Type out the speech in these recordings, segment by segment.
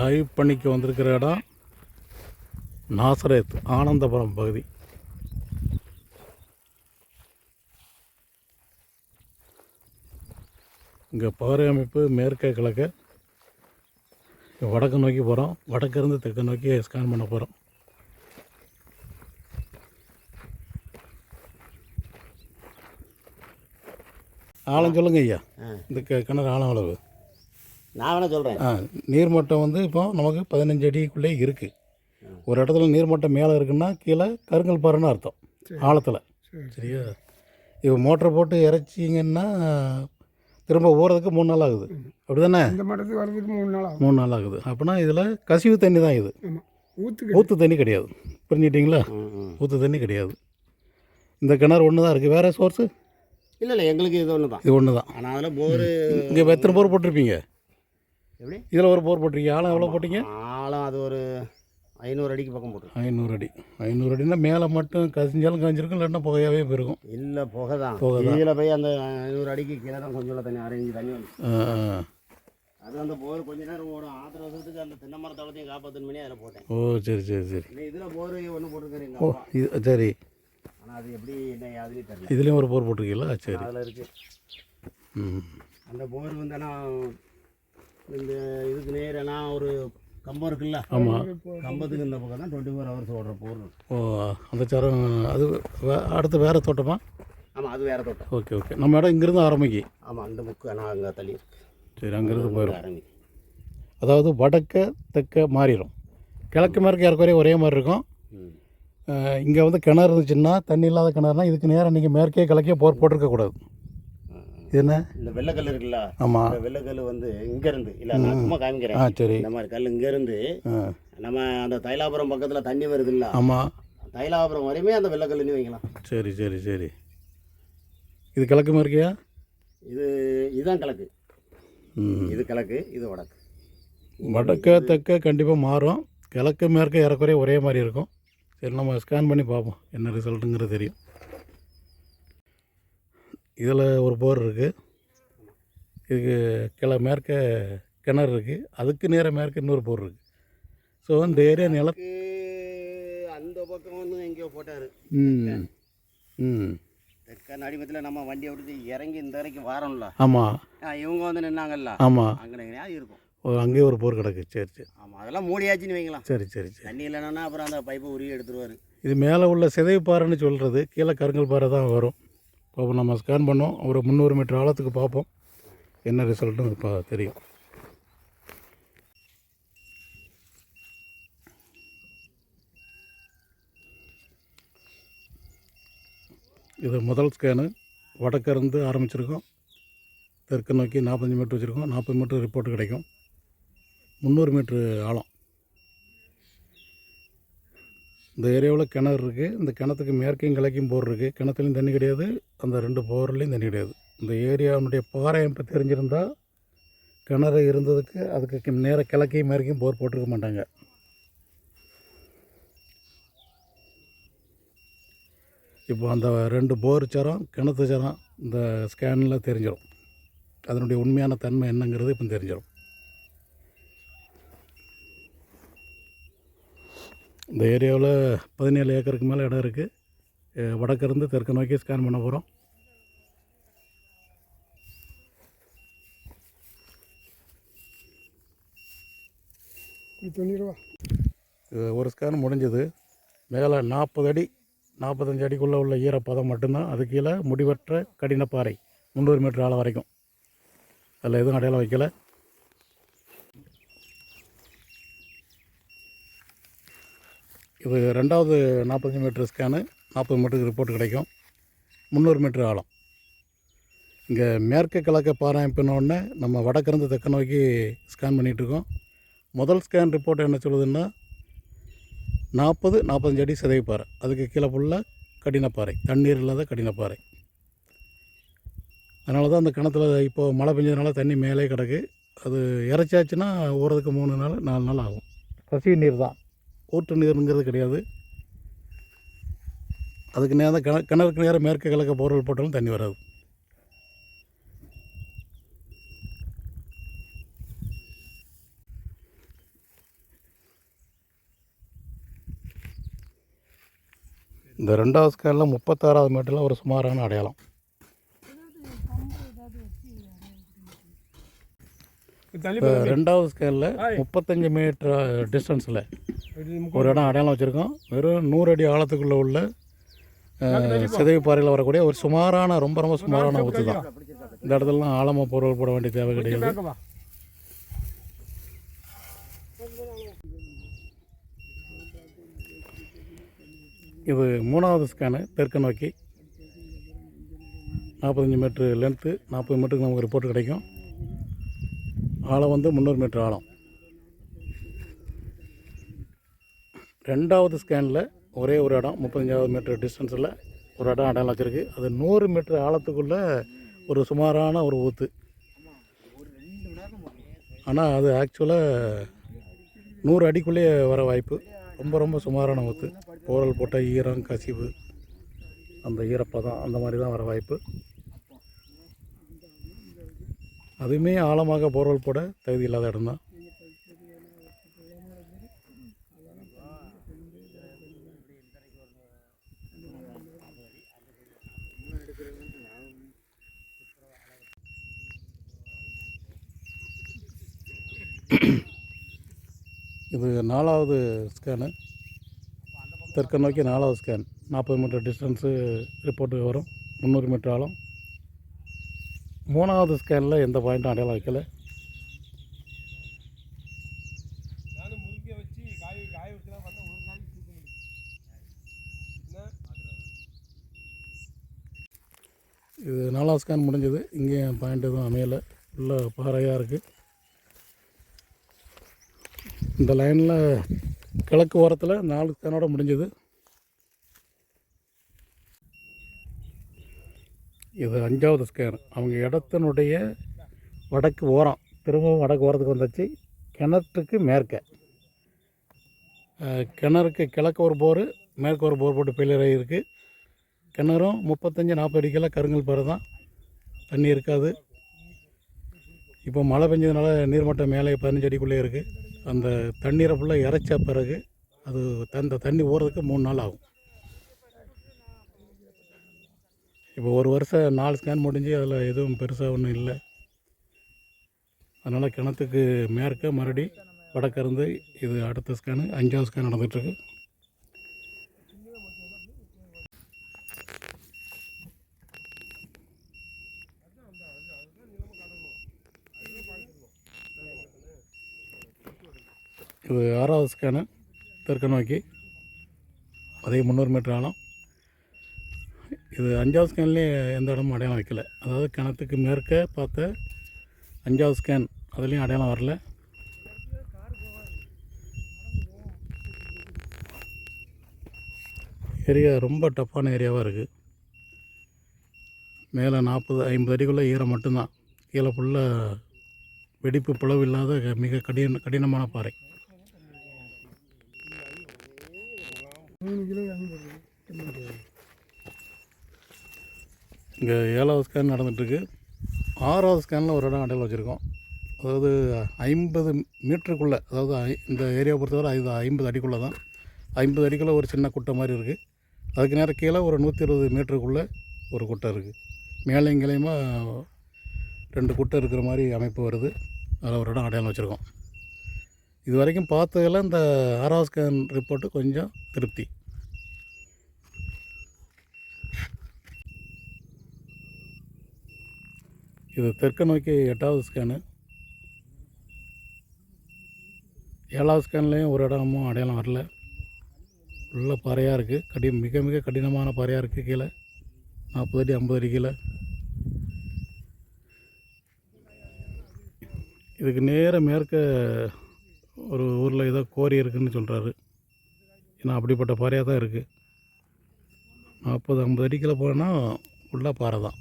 ஆய்வு பணிக்கு வந்திருக்கிற இடம் நாசரேத் ஆனந்தபுரம் பகுதி. இங்கே பாறை அமைப்பு மேற்கே கிழக்க. வடக்கு நோக்கி போகிறோம் வடக்கிருந்து தெற்கு நோக்கி ஸ்கேன் பண்ண போகிறோம் ஆழம் சொல்லுங்க ஐயா. இந்த கிணறு ஆழம் அளவு நான் வேணா சொல்கிறேன் ஆ நீர்மட்டம் வந்து இப்போ நமக்கு பதினஞ்சு அடிக்குள்ளே இருக்குது ஒரு இடத்துல நீர்மட்டம் மேலே இருக்குன்னா கீழே கருங்கல் பாறைன்னு அர்த்தம் ஆழத்தில். சரியா? இப்போ மோட்டரை போட்டு இறைச்சிங்கன்னா திரும்ப ஊறதுக்கு மூணு நாள் ஆகுது. அப்படி தானே இந்த மட்டத்துக்கு வர்றதுக்கு மூணு நாள் ஆகும் மூணு நாள் ஆகுது. அப்படின்னா இதில் கசிவு தண்ணி தான் இது. ஆமாம் ஊற்றுக்கு ஊற்று தண்ணி கிடையாது. புரிஞ்சுட்டிங்களா? ஊற்று தண்ணி கிடையாது. இந்த கிணறு ஒன்று தான் இருக்குது வேறு சோர்ஸு இல்லை இல்லை எங்களுக்கு இது ஒன்று தான் இது ஒன்று தான் ஆனால் அதில் போரு இங்கே எத்தனை போர் போட்டிருப்பீங்க? எப்படி? இதில் ஒரு போர் போட்டிருக்கீங்க. ஆழம் எவ்வளோ போட்டீங்க? ஆழம் அது ஒரு ஐநூறு அடிக்கு பக்கம் போட்டு ஐநூறு அடி. ஐநூறு அடினா மேலே மட்டும் கசிஞ்சாலும் காஞ்சிருக்கும் இல்லைன்னா புகையாகவே போயிருக்கும். இல்லை புகை தான். கீழே போய் அந்த ஐநூறு அடிக்கு கீழே தான் கொஞ்சம் தண்ணி அரைஞ்சி தண்ணி வந்து. அது அந்த போர் கொஞ்ச நேரம் ஓடும். ஆத்திர வருஷத்துக்கு அந்த தென்னை மரத்தளத்தையும் காப்பாற்றணும் பண்ணி அதில் போட்டேன். ஓ சரி சரி சரி. இல்லை இதில் போர் ஒன்று போட்டிருக்காரு எங்கள் ஓ இது சரி. ஆனால் அது எப்படி என்ன யாதுன்னு தெரியல. இதுலேயும் ஒரு போர் போட்டிருக்கீங்களா? சரி. அதில் இருக்குது ம். அந்த போர் வந்து ஆனால் இந்த இதுக்கு நேரனா ஒரு கம்பம் இருக்குல்ல? ஆமாம் கம்பத்துக்கு இந்த பக்கம் தான் டுவெண்ட்டி ஃபோர் ஹவர்ஸ் ஓடுற போர் ஓ அந்த சரம் அது அடுத்து வேறு தோட்டமா? ஆமாம் அது வேறு தோட்டம். Okay okay. நம்ம இடம் இங்கேருந்து ஆரம்பிக்கு. ஆமாம் அந்த புக்கு ஆனால் அங்கே தள்ளி இருக்கு. சரி அங்கேருந்து போயிடும் ஆரம்பி அதாவது வடக்க தெற்க மாறிடும் கிழக்கு மேற்கு ஏறக்குறைய ஒரே மாதிரி இருக்கும். இங்கே வந்து கிணறு இருந்துச்சுன்னா தண்ணி இல்லாத கிணறுனா இதுக்கு நேரம் நீங்கள் மேற்கே கிழக்கே போர் போட்டிருக்கக்கூடாது. என்ன? இந்த வெள்ளைக்கல் இருக்குல்ல? ஆமாம் இந்த வெள்ளைக்கல் வந்து இங்கேருந்து இல்லை நான் சும்மா ஆ காமிக்கிறேன் சரி. இந்த மாதிரி கல் இங்கேருந்து ஆ. நம்ம அந்த தைலாபுரம் பக்கத்தில் தண்ணி வருதுல்ல? ஆமாம் தைலாபுரம் வரையுமே அந்த வெள்ளைக்கல்லுன்னு வைக்கலாம். சரி சரி சரி. இது கிழக்கு மேற்கையா இது இதுதான் கிழக்கு. இது கிழக்கு இது வடக்கு. வடக்க தெற்க கண்டிப்பாக மாறும். கிழக்கு மேற்க ஏறக்குறைய ஒரே மாதிரி இருக்கும். சரி நம்ம ஸ்கேன் பண்ணி பார்ப்போம். என்ன ரிசல்ட்டுங்கிறது தெரியும். இதில் ஒரு போர் இருக்குது இதுக்கு கிழ மேற்க கிணறு இருக்குது அதுக்கு நேராக மேற்க இன்னொரு போர் இருக்குது ஸோ இந்த ஏரியா நில அந்த பக்கம் வந்து எங்கேயோ போட்டார். ம். ம். தெற்க அடிமத்தில் நம்ம வண்டியை விட்டு இறங்கி இந்த வரைக்கும் வாரோம்ல. ஆமாம் இவங்க வந்து நின்னாங்கல்ல. ஆமாம் அங்கே இருக்கும். அங்கேயே ஒரு போர் கிடக்கு. சரி சரி. ஆமாம் அதெல்லாம் மூடியாச்சுன்னு வைக்கலாம் சரி சரி சரி. தண்ணி இல்லைன்னா அப்புறம் அந்த பைப்பை உருவி எடுத்துருவாரு. இது மேலே உள்ள சிதைவு பாறைன்னு சொல்கிறது கீழே கருங்கல் பாறை தான் வரும். இப்போ நம்ம ஸ்கேன் பண்ணோம். ஒரு முந்நூறு மீட்டர் ஆழத்துக்கு பார்ப்போம் என்ன ரிசல்ட்டும் இப்போ தெரியும். இது முதல் ஸ்கேனு வடக்கிருந்து ஆரம்பிச்சிருக்கோம். தெற்கு நோக்கி நாற்பத்தஞ்சு மீட்ரு வச்சுருக்கோம். நாற்பது மீட்ரு ரிப்போர்ட் கிடைக்கும். முந்நூறு மீட்ரு ஆழம். இந்த ஏரியாவில் கிணறு இருக்குது இந்த கிணத்துக்கு மேற்கையும் கிழக்கையும் போர் இருக்குது கிணத்துலையும் தண்ணி கிடையாது. அந்த ரெண்டு போர்லேயும் தண்ணி கிடையாது. இந்த ஏரியாவுடைய பாறை அமைப்பு தெரிஞ்சிருந்தால் கிணறு இருந்ததுக்கு அதுக்கு நேராக கிழக்கையும் மேற்கையும் போர் போட்டிருக்க மாட்டாங்க. இப்போ அந்த ரெண்டு போர் சரம் கிணத்து சரம் இந்த ஸ்கேனில் தெரிஞ்சிடும் அதனுடைய உண்மையான தன்மை என்னங்கிறது இப்போ தெரிஞ்சிடும் இந்த ஏரியாவில் பதினேழு ஏக்கருக்கு மேலே இடம் இருக்குது. வடக்கிருந்து தெற்கு நோக்கி ஸ்கேன் பண்ண போகிறோம். ஒரு ஸ்கேன் முடிஞ்சது. மேலே நாற்பது அடி நாற்பத்தஞ்சு அடிக்குள்ளே உள்ள ஈரப்பதம் மட்டும்தான். அது கீழே முடிவற்ற கடினப்பாறை முந்நூறு மீட்டர் ஆழம் வரைக்கும். அதில் எதுவும் அடையாளம் வைக்கல. இது ரெண்டாவது நாற்பத்தஞ்சு மீட்ரு ஸ்கேனு நாற்பது மீட்டருக்கு ரிப்போர்ட் கிடைக்கும். முந்நூறு மீட்ரு ஆழம். இங்கே மேற்கு கிழக்க பாராயப்பினோடனே நம்ம வடக்கிருந்து தெற்கு நோக்கி ஸ்கேன் பண்ணிகிட்ருக்கோம். முதல் ஸ்கேன் ரிப்போர்ட் என்ன சொல்லுதுன்னா நாற்பது நாற்பத்தஞ்சு அடி சிதைப்பாறை அதுக்கு கீழே ஃபுல்லாக கடினப்பாறை. தண்ணீர் இல்லாத கடினப்பாறை. அதனால தான் அந்த கிணத்துல இப்போது மழை பெஞ்சதுனால தண்ணி மேலே கிடக்கு. அது இறைச்சாச்சுன்னா ஊறதுக்கு மூணு நாள் நாலு நாள் ஆகும். கசிவு நீர் தான். ஊற்று நீருங்கிறது கிடையாது. அதுக்கு நேரம் கிண கிணறுக்கு நேரம் மேற்கு கிழக்க போர்வெல் போட்டாலும் தண்ணி வராது. இந்த ரெண்டாவது ஸ்கேலில் முப்பத்தாறாவது மீட்டரில் ஒரு சுமாரான அடையாளம். ரெண்டாவது ஸ்கேலில் முப்பத்தஞ்சு மீட்டர் டிஸ்டன்ஸில் ஒரு இடம் அடையாளம் வச்சுருக்கோம். வெறும் நூறு அடி ஆழத்துக்குள்ளே உள்ள சிதைவு பாறையில் வரக்கூடிய ஒரு சுமாரான ரொம்ப ரொம்ப சுமாரான ஊற்று தான். இந்த இடத்துலலாம் ஆழமாக பொருள் போட வேண்டிய தேவை கிடையாது. இது மூணாவது ஸ்கேனு தெற்கு நோக்கி. நாற்பத்தஞ்சு மீட்ரு லென்த்து நாற்பது மீட்டருக்கு நமக்கு ரிப்போர்ட் கிடைக்கும். ஆழம் வந்து முந்நூறு மீட்ரு ஆழம். ரெண்டாவது ஸ்கேனில் ஒரே ஒரு இடம் முப்பத்தஞ்சாவது மீட்டர் டிஸ்டன்ஸில் ஒரு இடம் அடையாளம் வச்சுருக்கு அது நூறு மீட்டர் ஆழத்துக்குள்ளே ஒரு சுமாரான ஒரு ஊற்று ஆனால் அது ஆக்சுவலாக நூறு அடிக்குள்ளேயே வர வாய்ப்பு. ரொம்ப ரொம்ப சுமாரான ஊற்று போரல் போட்ட ஈரம் கசிவு அந்த ஈரப்பதம் அந்த மாதிரி தான் வர வாய்ப்பு. அதுவுமே ஆழமாக போர்வல் போட தகுதி இல்லாத இடம் தான் இது நாலாவது ஸ்கேனு தெற்கு நோக்கி நாலாவது ஸ்கேன் நாற்பது மீட்டர் டிஸ்டன்ஸு ரிப்போர்ட்டுக்கு வரும். முந்நூறு மீட்டர் ஆழம். மூணாவது ஸ்கேனில் எந்த பாயிண்ட்டும் அடையாளம் வைக்கல. இது நாலாவது ஸ்கேன் முடிஞ்சது. இங்கேயும் பாயிண்ட் எதுவும் அமையலை. உள்ள பாறையாக இருக்குது இந்த லைனில் கிழக்கு ஓரத்தில் நாலு தேனோட முடிஞ்சது. இது அஞ்சாவது ஸ்கேன் அவங்க இடத்தினுடைய வடக்கு ஓரம் திரும்பவும் வடக்கு ஓரத்துக்கு வந்தாச்சு. கிணற்றுக்கு மேற்க. கிணறுக்கு கிழக்கு ஒரு போர் மேற்கு ஒரு போர் போட்டு பெயிலர் ஆகியிருக்கு கிணறும் முப்பத்தஞ்சு நாற்பது அடிக்கெல்லாம் கருங்கல் பாறை தான். தண்ணி இருக்காது. இப்போ மழை பெஞ்சதுனால நீர்மட்டம் மேலே பதினஞ்சு அடிக்குள்ளே இருக்குது அந்த தண்ணீரை ஃபுல்லாக இறைச்ச பிறகு அது அந்த தண்ணி ஓடுறதுக்கு மூணு நாள் ஆகும். இப்போ ஒரு வருஷம் நாலு ஸ்கேன் முடிஞ்சு அதில் எதுவும் பெருசாக ஒன்றும் இல்லை. அதனால் கிணத்துக்கு மேற்க மறுபடி வடக்கிருந்து இது அடுத்த ஸ்கேனு அஞ்சாவது ஸ்கேன் நடந்துகிட்ருக்கு இது ஆறாவது ஸ்கேனு தெற்கு நோக்கி அதே முந்நூறு மீட்டர் ஆழம். இது அஞ்சாவது ஸ்கேன்லேயே எந்த இடமும் அடையாளம் வைக்கல. அதாவது கிணத்துக்கு மேற்க பார்த்த அஞ்சாவது ஸ்கேன் அதுலேயும் அடையாளம் வரல. ஏரியா ரொம்ப டஃப்பான ஏரியாவாக இருக்குது மேலே நாற்பது ஐம்பது அடிக்குள்ளே ஈரம் மட்டும்தான். கீழே ஃபுல்லாக வெடிப்பு பிளவு இல்லாத மிக கடின கடினமான பாறை. மூணு கிலோ இங்கே ஏழாவது ஸ்கேன் நடந்துகிட்ருக்கு ஆறாவது ஸ்கேனில் ஒரு இடம் அடையாளம் வச்சுருக்கோம். அதாவது ஐம்பது மீட்டருக்குள்ளே அதாவது இந்த ஏரியாவை பொறுத்தவரை இது ஐம்பது அடிக்குள்ளே தான். ஐம்பது அடிக்குள்ளே ஒரு சின்ன குட்டை மாதிரி இருக்குது அதுக்கு நேரம் கீழே ஒரு நூற்றி இருபது மீட்டருக்குள்ளே ஒரு குட்டை இருக்குது மேலே இங்கேயுமா ரெண்டு குட்டை இருக்கிற மாதிரி அமைப்பு வருது. அதில் ஒரு இடம் அடையாளம் வச்சுருக்கோம். இது வரைக்கும் பார்த்ததில் இந்த ஆர்ஆர் ஸ்கேன் ரிப்போர்ட்டு கொஞ்சம் திருப்தி. இது தெற்கு நோக்கி எட்டாவது ஸ்கேனு ஏழாவது ஸ்கேன்லேயும் ஒரு இடமும் அடையாளம் வரல. உள்ள பாறையாக இருக்குது கடி மிக மிக கடினமான பாறையாக இருக்குது கீழே. நாற்பது அடி ஐம்பது அடி கீழே. இதுக்கு நேர மேற்க ஒரு ஊரில் ஏதோ கோரி இருக்குன்னு சொல்கிறாரு ஏன்னா அப்படிப்பட்ட பாறையாக தான் இருக்குது நாற்பது ஐம்பது அடிக்கில் போனால் உள்ளே பாறை தான்.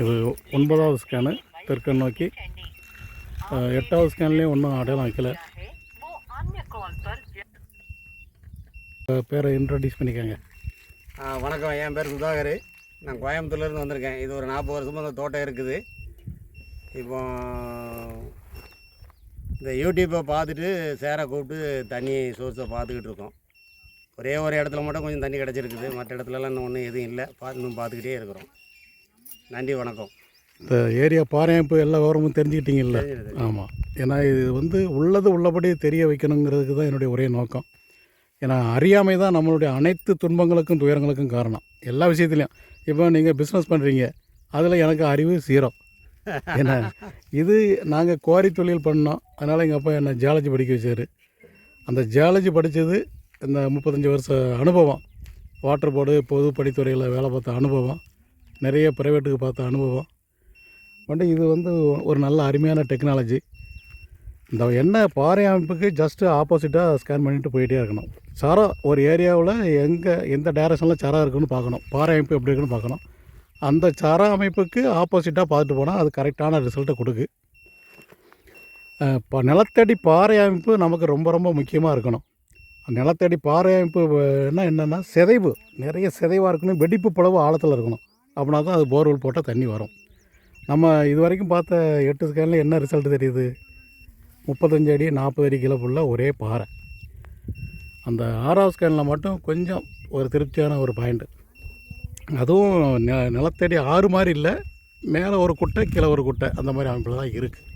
இது ஒன்பதாவது ஸ்கேனு தெற்கு நோக்கி. எட்டாவது ஸ்கேன்லேயும் ஒன்றும் அடையாளம் வைக்கலை. பேரை இன்ட்ரடியூஸ் பண்ணிக்கோங்க. வணக்கம். என் பேர் சுதாகர். நான் கோயம்புத்தூர்லேருந்து வந்திருக்கேன். இது ஒரு நாற்பது வருஷமாக அந்த தோட்டம் இருக்குது. இப்போ இந்த யூடியூப்பை பார்த்துட்டு சேரை கூப்பிட்டு தண்ணி சோர்ஸை பார்த்துக்கிட்டு இருக்கோம். ஒரே ஒரு இடத்துல மட்டும் கொஞ்சம் தண்ணி கிடச்சிருக்குது. மற்ற இடத்துலலாம் இன்னும் ஒன்றும் எதுவும் இல்லை. பார்த்து இன்னும் பார்த்துக்கிட்டே இருக்கிறோம். நன்றி வணக்கம். இந்த ஏரியா பாறையமைப்பு எல்லா விவரமும் தெரிஞ்சுக்கிட்டீங்கல்ல. ஆமாம் ஏன்னா இது வந்து உள்ளது உள்ளபடி தெரிய வைக்கணுங்கிறதுக்கு தான் என்னுடைய ஒரே நோக்கம். ஏன்னா அறியாமை தான் நம்மளுடைய அனைத்து துன்பங்களுக்கும் துயரங்களுக்கும் காரணம். எல்லா விஷயத்துலையும். இப்போ நீங்கள் பிஸ்னஸ் பண்ணுறீங்க அதில் எனக்கு அறிவு சீரோ ஏன்னா இது நாங்கள் குவாரி தொழில் பண்ணோம். அதனால் எங்கள் அப்பா என்னை ஜியாலஜி படிக்க வச்சார். அந்த ஜியாலஜி படித்தது இந்த முப்பத்தஞ்சு வருஷ அனுபவம். வாட்டர் போர்டு பொது படித்துறையில் வேலை பார்த்த அனுபவம். நிறைய ப்ரைவேட்டுக்கு பார்த்த அனுபவம். வந்து இது வந்து ஒரு நல்ல அருமையான டெக்னாலஜி இந்த எண்ணெய் பாறை அமைப்புக்கு ஜஸ்ட்டு ஆப்போசிட்டாக ஸ்கேன் பண்ணிட்டு போயிட்டே இருக்கணும். சரம் ஒரு ஏரியாவில் எங்கே எந்த டைரக்ஷனில் சரம் இருக்குன்னு பார்க்கணும். பாறை அமைப்பு எப்படி இருக்குன்னு பார்க்கணும். அந்த சர அமைப்புக்கு ஆப்போசிட்டாக பார்த்துட்டு போனால் அது கரெக்டான ரிசல்ட்டை கொடுக்கு. இப்போ நிலத்தடி பாறை அமைப்பு நமக்கு ரொம்ப ரொம்ப முக்கியமாக இருக்கணும். நிலத்தடி பாறை அமைப்பு என்னென்னா சிதைவு. நிறைய சிதைவாக இருக்கணும். வெடிப்பு பளவு ஆழத்தில் இருக்கணும். அப்படின்னா தான் அது போர்வெல் போட்டால் தண்ணி வரும். நம்ம இது வரைக்கும் பார்த்த எட்டு ஸ்கேனில் என்ன ரிசல்ட் தெரியுது? முப்பத்தஞ்சு அடி நாற்பது அடி கிலோ ஃபுல்லாக ஒரே பாறை. அந்த ஆறாவது ஸ்கேனில் மட்டும் கொஞ்சம் ஒரு திருப்தியான ஒரு பாயிண்ட்டு அதுவும் நெ நிலத்தடி ஆறு மாதிரி இல்லை மேலே ஒரு குட்டை கீழே ஒரு குட்டை அந்த மாதிரி அமைப்பில் தான் இருக்குது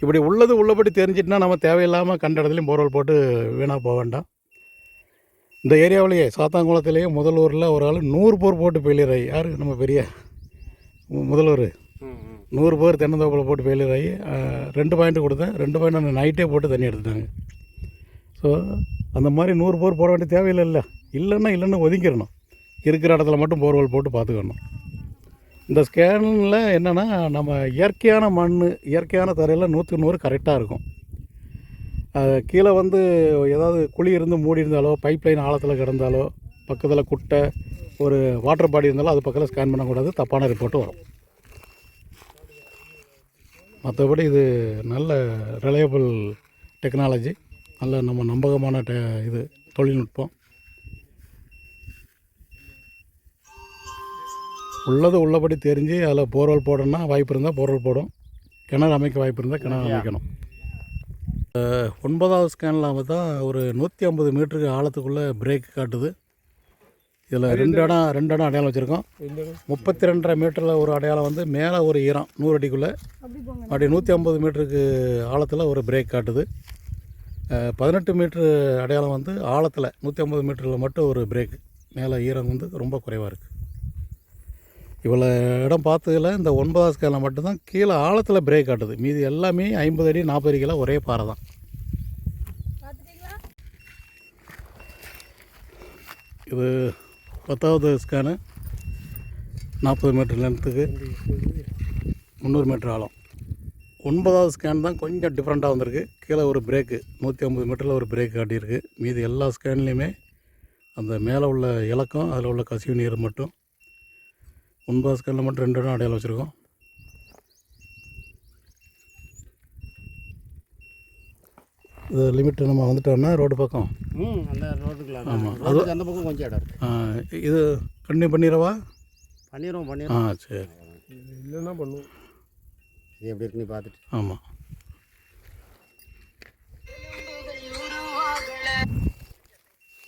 இப்படி உள்ளது உள்ளபடி தெரிஞ்சிட்டுனா நம்ம தேவையில்லாமல் கண்ட இடத்துலையும் போர்வெல் போட்டு வீணாக போக வேண்டாம். இந்த ஏரியாவிலேயே சாத்தாங்குளத்திலேயே முதல்வரில் ஒரு ஆள் நூறு போர் போட்டு ஃபெயிலியர் யார்? நம்ம பெரிய முதல்வர். ம். நூறு பேர் தென்னந்தோப்பில் போட்டு ஃபெயிலியர் ஆகி ரெண்டு பாயிண்ட் கொடுத்தேன். ரெண்டு பாயிண்ட் அந்த நைட்டே போட்டு தண்ணி எடுத்துட்டாங்க. ஸோ அந்த மாதிரி நூறு போர் போட வேண்டிய தேவையில்லை இல்லைன்னா இல்லைன்னு ஒதுங்கிடணும் இருக்கிற இடத்துல மட்டும் போர்வெல் போட்டு பார்த்துக்கணும். இந்த ஸ்கேனில் என்னென்னா நம்ம இயற்கையான மண் இயற்கையான தரையில் நூற்றுக்கு நூறு கரெக்டாக இருக்கும். கீழே வந்து ஏதாவது குழி இருந்து மூடி இருந்தாலோ பைப் லைன் ஆழத்தில் கிடந்தாலோ பக்கத்தில் குட்டை ஒரு வாட்டர் பாடி இருந்தாலும் அது பக்கத்தில் ஸ்கேன் பண்ணக்கூடாது. தப்பான ரிப்போர்ட்டு வரும். மற்றபடி இது நல்ல ரிலையபிள் டெக்னாலஜி நல்ல நம்ம நம்பகமான டெ இது தொழில்நுட்பம். உள்ளது உள்ளபடி தெரிஞ்சு அதில் போர்வெல் போடணும்னா வாய்ப்பு இருந்தால் போர்வெல் போடும். கிணறு அமைக்க வாய்ப்பு இருந்தால் கிணறு அமைக்கணும். ஒன்பதாவது ஸ்கேனில் தான் ஒரு நூற்றி ஐம்பது மீட்டருக்கு ஆழத்துக்குள்ளே பிரேக் காட்டுது. இதில் ரெண்டு இடம் ரெண்டு இடம் அடையாளம் வச்சுருக்கோம். முப்பத்தி ரெண்டரை மீட்டரில் ஒரு அடையாளம் வந்து மேலே ஒரு ஈரம் நூறு அடிக்குள்ளே. அப்படி நூற்றி ஐம்பது மீட்டருக்கு ஆழத்தில் ஒரு பிரேக் காட்டுது. பதினெட்டு மீட்ரு அடையாளம் வந்து ஆழத்தில் நூற்றி ஐம்பது மீட்டரில் மட்டும் ஒரு பிரேக் மேலே ஈரம் வந்து ரொம்ப குறைவாக இருக்குது இவ்வளோ இடம் பார்த்ததுல இந்த ஒன்பதாவது ஸ்கேலில் மட்டும்தான் கீழே ஆழத்தில் பிரேக் காட்டுது. மீதி எல்லாமே ஐம்பது அடி நாற்பது அடிக்கெல்லாம் ஒரே பாறை தான். இது பத்தாவது ஸ்கேனு நாற்பது மீட்டர் லென்த்துக்கு முந்நூறு மீட்டர் ஆழம். ஒன்பதாவது ஸ்கேன் தான் கொஞ்சம் டிஃப்ரெண்ட்டாக வந்திருக்கு. கீழே ஒரு பிரேக்கு நூற்றி ஐம்பது மீட்டரில் ஒரு பிரேக் காட்டியிருக்கு. மீதி எல்லா ஸ்கேன்லேயுமே அந்த மேலே உள்ள இலக்கம் அதில் உள்ள கசிவு நீர் மட்டும் ஒன்பதாவது ஸ்கேனில் மட்டும் ரெண்டு இடம் அடையாளம் வச்சுருக்கோம். இது லிமிட் நம்ம வந்துட்டோம்னா ரோடு பக்கம். ம் அந்த ரோட்டுக்குள்ள ஆமா. ரோட்டுக்கு அந்த பக்கம் கொஞ்சம் இடம் இருக்குது ஆ, இது கண்டினியூ பண்ணிடவா? பண்ணிடுவோம் ஆ பண்ணிடுவோம் சரி. இல்லைன்னா பண்ணுவோம். இது எப்படி இருக்குன்னு பார்த்துட்டு. ஆமாம்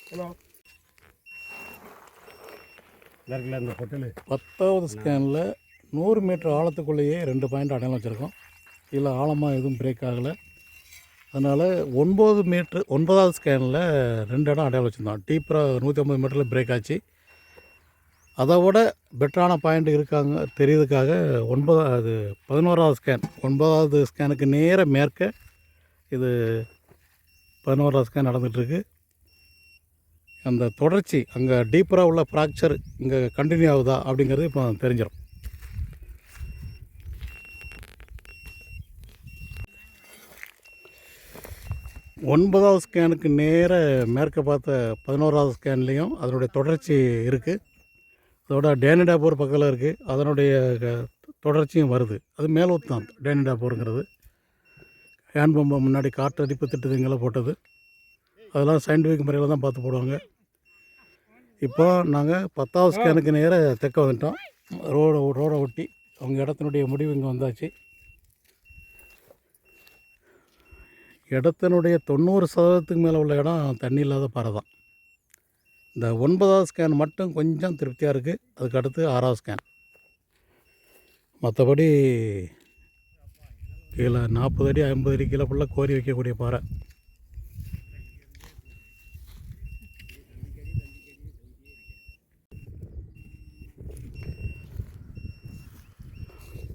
ஹலோ. இருக்குல்ல இந்த ஹோட்டலு பத்தாவது ஸ்கேனில் நூறு மீட்டர் ஆழத்துக்குள்ளேயே ரெண்டு பாயிண்ட் அடையாளம் வச்சுருக்கோம். இதில் ஆழமாக எதுவும் பிரேக் ஆகலை. அதனால் ஒன்பது மீட்ரு ஒன்பதாவது ஸ்கேனில் ரெண்டு இடம் அடையாளம் வச்சுருந்தோம். டீப்பராக நூற்றி ஐம்பது மீட்டரில் பிரேக் ஆச்சு. அதை விட பெட்டரான பாயிண்ட் இருக்காங்க தெரியுதுக்காக ஒன்பதாவது பதினோராவது ஸ்கேன் ஒன்பதாவது ஸ்கேனுக்கு நேர மேற்க இது பதினோராவது ஸ்கேன் நடந்துகிட்ருக்கு அந்த தொடர்ச்சி அங்கே டீப்பராக உள்ள ஃப்ராக்சர் இங்கே கண்டினியூ ஆகுதா அப்படிங்கிறது இப்போ தெரிஞ்சிடும் ஒன்பதாவது ஸ்கேனுக்கு நேர மேற்க பார்த்த பதினோராவது ஸ்கேன்லேயும் அதனுடைய தொடர்ச்சி இருக்குது அதோட டேனிடாப்பூர் பக்கத்தில் இருக்குது அதனுடைய க- தொடர்ச்சியும் வருது. அது மேலூத்து தான் டேனிடாப்பூருங்கிறது ஹேண்ட் பம்பை முன்னாடி காற்றடிப்பு திட்டத்துங்களை போட்டது. அதெல்லாம் சயின்டிஃபிக் முறையில் தான் பார்த்து போடுவாங்க. இப்போ நாங்கள் பத்தாவது ஸ்கேனுக்கு நேராக தெற்க வந்துட்டோம். ரோடை ரோடை ஒட்டி அவங்க இடத்தினுடைய முடிவு இங்கே வந்தாச்சு. இடத்தினுடைய தொண்ணூறு சதவீதத்துக்கு மேலே உள்ள இடம் தண்ணி இல்லாத பாறை தான். இந்த ஒன்பதாவது ஸ்கேன் மட்டும் கொஞ்சம் திருப்தியாக இருக்குது அதுக்கு அடுத்து ஆறாவது ஸ்கேன் மற்றபடி கீழே நாற்பது அடி ஐம்பது அடி கீழே ஃபுல்லாக கோரி வைக்கக்கூடிய பாறை.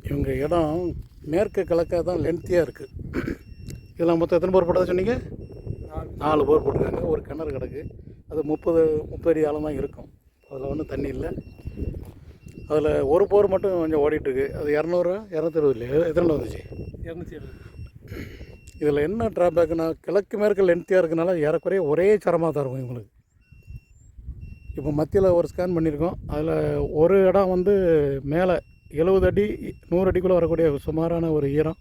இவங்க இடம் மேற்கு கிழக்காக தான் லென்த்தியாக இருக்குது இதெல்லாம் மொத்தம் எத்தனை போர் போட்டதா சொன்னீங்க? நாலு. போர் போட்டிருக்காங்க. ஒரு கிணறு கிடக்கு. அது முப்பது முப்பது அடி ஆழம் தான் இருக்கும். அதில் ஒன்றும் தண்ணி இல்லை. அதில் ஒரு போர் மட்டும் கொஞ்சம் ஓடிட்டுருக்கு. அது இரநூறு இரநூத்தறுபது இல்லையா? எத்தனை வந்துச்சு? இரநூத்தி எழுபது. இதில் என்ன ட்ராபேக்னா கிழக்கு மேற்கு லென்த்தியாக இருக்கனால ஏறக்குறைய ஒரே சரமாக தான் இருக்கும் இவங்களுக்கு. இப்போ மத்தியில் ஒரு ஸ்கேன் பண்ணியிருக்கோம். அதில் ஒரு இடம் வந்து மேலே எழுபது அடி நூறு அடிக்குள்ளே வரக்கூடிய சுமாரான ஒரு ஈரம்.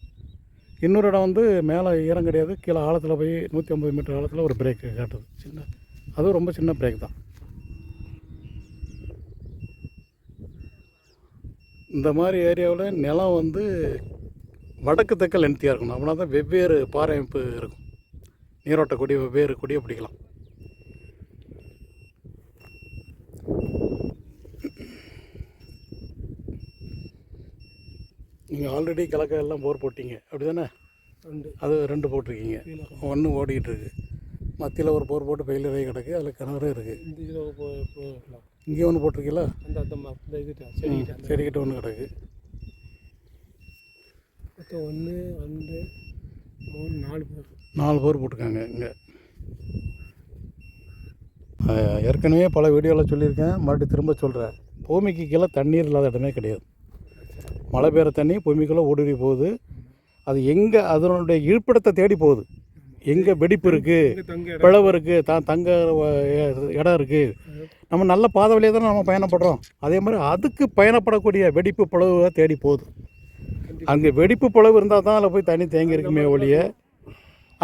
இன்னொரு இடம் வந்து மேலே ஈரம் கிடையாது. கீழே ஆழத்தில் போய் நூற்றி ஐம்பது மீட்டர் ஆழத்தில் ஒரு பிரேக் காட்டுது. சின்ன அதுவும் ரொம்ப சின்ன பிரேக் தான். இந்த மாதிரி ஏரியாவில் நிலம் வந்து வடக்கு தெற்க லென்த்தியாக இருக்கணும். அப்படின்னா தான் வெவ்வேறு பாறை அமைப்பு இருக்கும். நீரோட்ட கொடி வெவ்வேறு கொடியை பிடிக்கலாம் நீங்கள் ஆல்ரெடி கிழக்க எல்லாம் போர் போட்டீங்க. அப்படி தானே ரெண்டு. அது ரெண்டு போட்டிருக்கீங்க. ஒன்று ஓடிக்கிட்டு இருக்கு. மத்தியில் ஒரு போர் போட்டு ஃபெயிலியர் கிடக்கு. அதில் கிணறு இருக்குது இங்கே ஒன்று போட்டிருக்கீங்களா? செடிக்கிட்ட ஒன்று கிடக்கு. ஒன்று ரெண்டு மூணு நாலு பேர் நாலு போர் போட்டிருக்காங்க இங்கே. ஏற்கனவே பல வீடியோவில் சொல்லியிருக்கேன். மறுபடியும் திரும்ப சொல்கிறேன் பூமிக்கு கீழே தண்ணீர் இல்லாத இடமே கிடையாது. மழை பெய்கிற தண்ணி பூமிக்குள்ளே ஊடுருவி போகுது. அது எங்கே அதனுடைய இருப்பிடத்தை தேடி போகுது. எங்கே வெடிப்பு இருக்குது பிளவு இருக்குது தான் தங்க இடம் இருக்குது நம்ம நல்ல பாதை வழியாக தானே நம்ம பயணப்படுறோம். அதே மாதிரி அதுக்கு பயணப்படக்கூடிய வெடிப்பு பிளவை தேடி போகுது. அங்கே வெடிப்பு பிளவு இருந்தால் தான் அதில் போய் தண்ணி தேங்கி இருக்குமே ஒழிய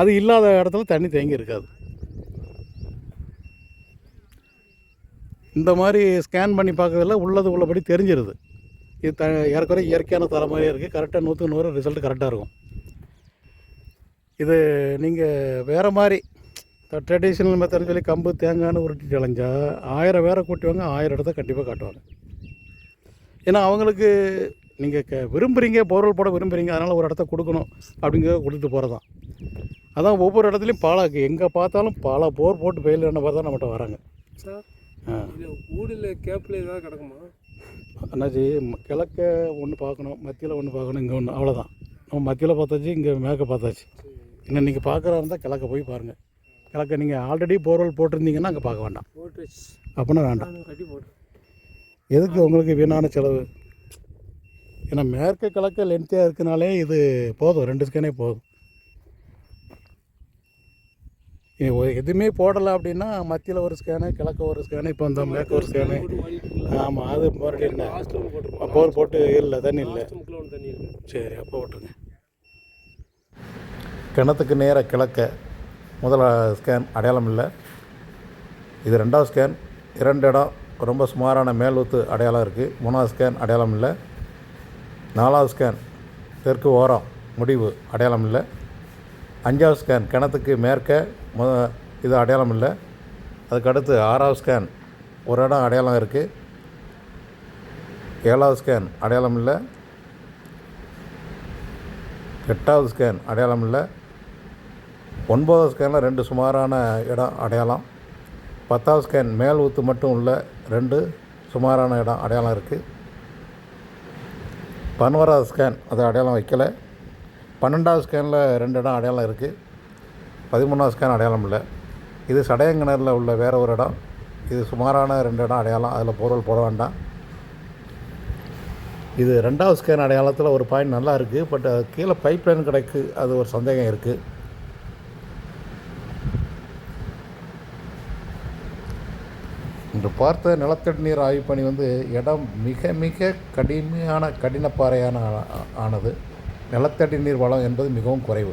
அது இல்லாத இடத்துல தண்ணி தேங்கி இருக்காது. இந்த மாதிரி ஸ்கேன் பண்ணி பார்க்கறதுல உள்ளது உள்ளபடி தெரிஞ்சிருது. இது த ஏற்கனவே இயற்கையான தர மாதிரியே இருக்குது கரெக்டாக நூற்றுக்கு நூறு ரிசல்ட் கரெக்டாக இருக்கும். இது நீங்கள் வேறு மாதிரி ட்ரெடிஷ்னல் மெத்தட்னு சொல்லி கம்பு தேங்காய்னு உருட்டிட்டு அலைஞ்சா ஆயிரம் பேரை கூட்டுவாங்க ஆயிரம் இடத்த கண்டிப்பாக காட்டுவாங்க. ஏன்னா அவங்களுக்கு நீங்கள் க விரும்புகிறீங்க போர்வெல் போட விரும்புகிறீங்க அதனால் ஒரு இடத்த கொடுக்கணும் அப்படிங்கிறத கொடுத்துட்டு போகிறதான் அதான் ஒவ்வொரு இடத்துலையும் பாலா எங்கே பார்த்தாலும் பல போர் போட்டு வெயில் என்ன பார்த்தா தான் நம்மகிட்ட வராங்க. சார் ஆ. இதில் ஊடில் கேப்பில் ஏதாவது கிடக்குமா? அண்ணாச்சி கிழக்க ஒன்று பார்க்கணும் மத்தியில் ஒன்று பார்க்கணும் இங்கே ஒன்று அவ்வளோதான் நம்ம மத்தியில் பார்த்தாச்சு இங்கே மேற்க பார்த்தாச்சு. இன்னும் நீங்கள் பார்க்குறா இருந்தால் கிழக்க போய் பாருங்கள் கிழக்க நீங்கள் ஆல்ரெடி போர்வெல் போட்டிருந்தீங்கன்னா அங்கே பார்க்க வேண்டாம். அப்படின்னா வேண்டாம். எதுக்கு உங்களுக்கு வீணான செலவு? ஏன்னா மேற்கு கிழக்க லென்த்தியாக இருக்கனாலே இது போதும் ரெண்டு ஸ்கேனே போதும் இது ஒ- எதுவுமே போடலை அப்படின்னா மத்தியில் ஒரு ஸ்கேனு கிழக்க ஒரு ஸ்கேனு இப்போ இந்த மேற்கு ஒரு ஸ்கேனு ஆமாம் அது மறுபடியும் என்ன? போர் போட்டு இல்லை தண்ணி இல்லை. சரி அப்போ விட்டுருங்க. கிணத்துக்கு நேராக கிழக்க முதல் ஸ்கேன் அடையாளம் இல்லை. இது ரெண்டாவது ஸ்கேன் இரண்டு இடம் ரொம்ப சுமாரான மேலூத்து அடையாளம் இருக்குது மூணாவது ஸ்கேன் அடையாளம் இல்லை. நாலாவது ஸ்கேன் தெற்கு ஓரம் முடிவு அடையாளம் இல்லை. அஞ்சாவது ஸ்கேன் கிணத்துக்கு மேற்க முத இது அடையாளம் இல்லை. அதுக்கடுத்து ஆறாவது ஸ்கேன் ஒரு இடம் அடையாளம் இருக்குது ஏழாவது ஸ்கேன் அடையாளம் இல்லை. எட்டாவது ஸ்கேன் அடையாளம் இல்லை. ஒன்பதாவது ஸ்கேனில் ரெண்டு சுமாரான இடம் அடையாளம். பத்தாவது ஸ்கேன் மேல் ஊத்து மட்டும் உள்ள ரெண்டு சுமாரான இடம் அடையாளம் இருக்குது பதினோராவது ஸ்கேன் அது அடையாளம் வைக்கல. பன்னெண்டாவது ஸ்கேனில் ரெண்டு இடம் அடையாளம் இருக்குது பதிமூணாவது ஸ்கேன் அடையாளம் இல்லை. இது சடையங்கிணறில் உள்ள வேற ஒரு இடம். இது சுமாரான ரெண்டு இடம் அடையாளம். அதில் பொருள் போட வேண்டாம். இது ரெண்டாவது ஸ்கேன் அடையாளத்தில் ஒரு பாயிண்ட் நல்லா இருக்குது பட் அது கீழே பைப் லைன் கிடைக்கு. அது ஒரு சந்தேகம் இருக்குது இன்று பார்த்த நிலத்தடி நீர் ஆய்வு பணி வந்து இடம் மிக மிக கடுமையான கடினப்பாறையான ஆ- ஆனது. நிலத்தடி நீர் வளம் என்பது மிகவும் குறைவு.